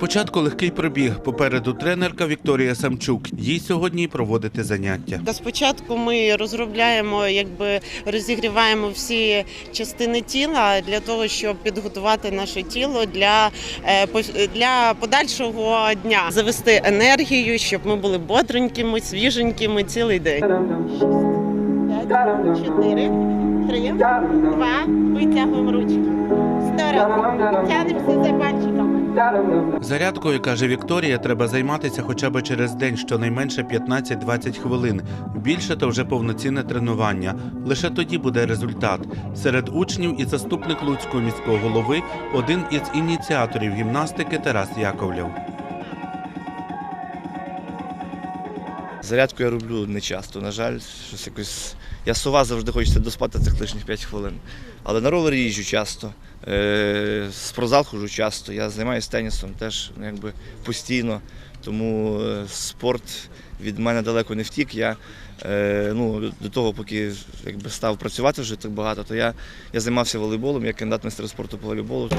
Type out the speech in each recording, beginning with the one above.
Спочатку легкий пробіг. Попереду тренерка Вікторія Самчук. Їй сьогодні проводити заняття. Та спочатку ми розробляємо, якби розігріваємо всі частини тіла для того, щоб підготувати наше тіло для, е, для подальшого дня, завести енергію, щоб ми були бодренькими, свіженькими цілий день. П'ять, чотири, три, два, витягуємо ручки. Зарядкою, каже Вікторія, треба займатися хоча б через день, щонайменше 15-20 хвилин. Більше то вже повноцінне тренування. Лише тоді буде результат. Серед учнів і заступник Луцького міського голови один із ініціаторів гімнастики Тарас Яковлєв. Зарядку я роблю не часто. На жаль, щось якось. Я сова завжди хочеться доспати цих лишніх 5 хвилин. Але на ровері їжджу часто, е, в спортзал ходжу часто. Я займаюся тенісом теж ну, якби постійно. Тому е, спорт від мене далеко не втік. Я е, ну, до того, поки якби, став працювати вже так багато, то я, я займався волейболом, я кандидат майстра спорту по волейболу.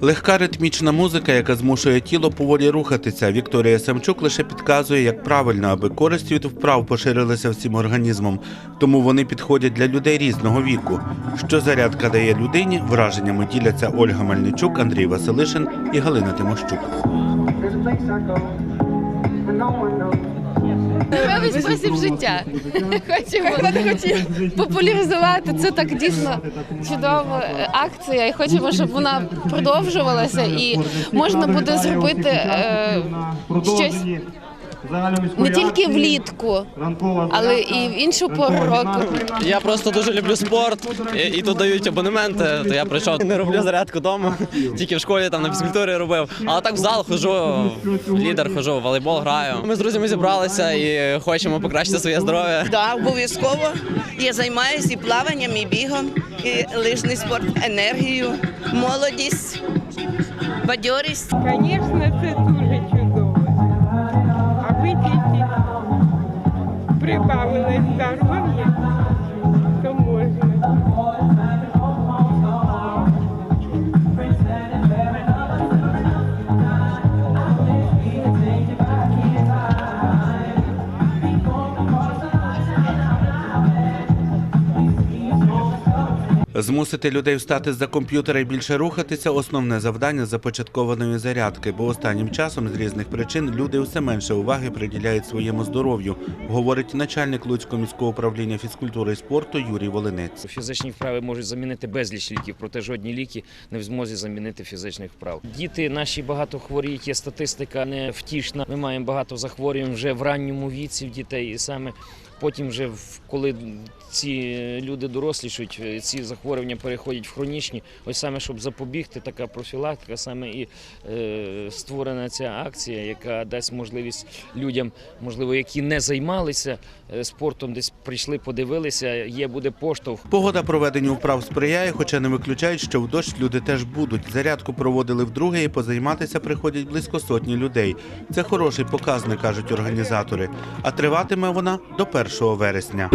Легка ритмічна музика, яка змушує тіло поволі рухатися. Вікторія Самчук лише підказує, як правильно, аби користь від вправ поширилася всім організмом. Тому вони підходять для людей різного віку. Що зарядка дає людині, враженнями діляться Ольга Мельничук, Андрій Василишин і Галина Тимощук. Новий спосіб життя. Хочемо популяризувати. Це так дійсно чудова акція, і хочемо, щоб вона продовжувалася, і можна буде зробити е, щось не тільки влітку, але і в іншу пору року. Я просто дуже люблю спорт і, і тут дають абонементи. То я прийшов не роблю зарядку вдома, тільки в школі там на фізкультурі робив. Але так в зал ходжу, в лідер ходжу, в волейбол граю. Ми з друзями зібралися і хочемо покращити своє здоров'я. Да, обов'язково. Я займаюся і плаванням, і бігом, і лижний спорт, енергію, молодість, бадьорість. Звісно, це дуже прибавили здоров'я, то можна. Змусити людей встати з-за комп'ютера і більше рухатися основне завдання започаткованої зарядки, бо останнім часом з різних причин люди все менше уваги приділяють своєму здоров'ю, говорить начальник Луцького міського управління фізкультури і спорту Юрій Волинець. Фізичні вправи можуть замінити безліч ліків, проте жодні ліки не в змозі замінити фізичних вправ. Діти наші багато хворіють, є статистика не втішна. Ми маємо багато захворювань вже в ранньому віці в дітей, і саме потім, вже коли ці люди дорослішують, ці захворювання переходять в хронічні. Ось саме щоб запобігти, така профілактика, саме і е, створена ця акція, яка дасть можливість людям, можливо, які не займалися е, спортом, десь прийшли, подивилися. Є буде поштовх. Погода проведенню вправ сприяє, хоча не виключають, що в дощ люди теж будуть. Зарядку проводили вдруге і позайматися приходять близько сотні людей. Це хороший показник, кажуть організатори. А триватиме вона до 1 вересня.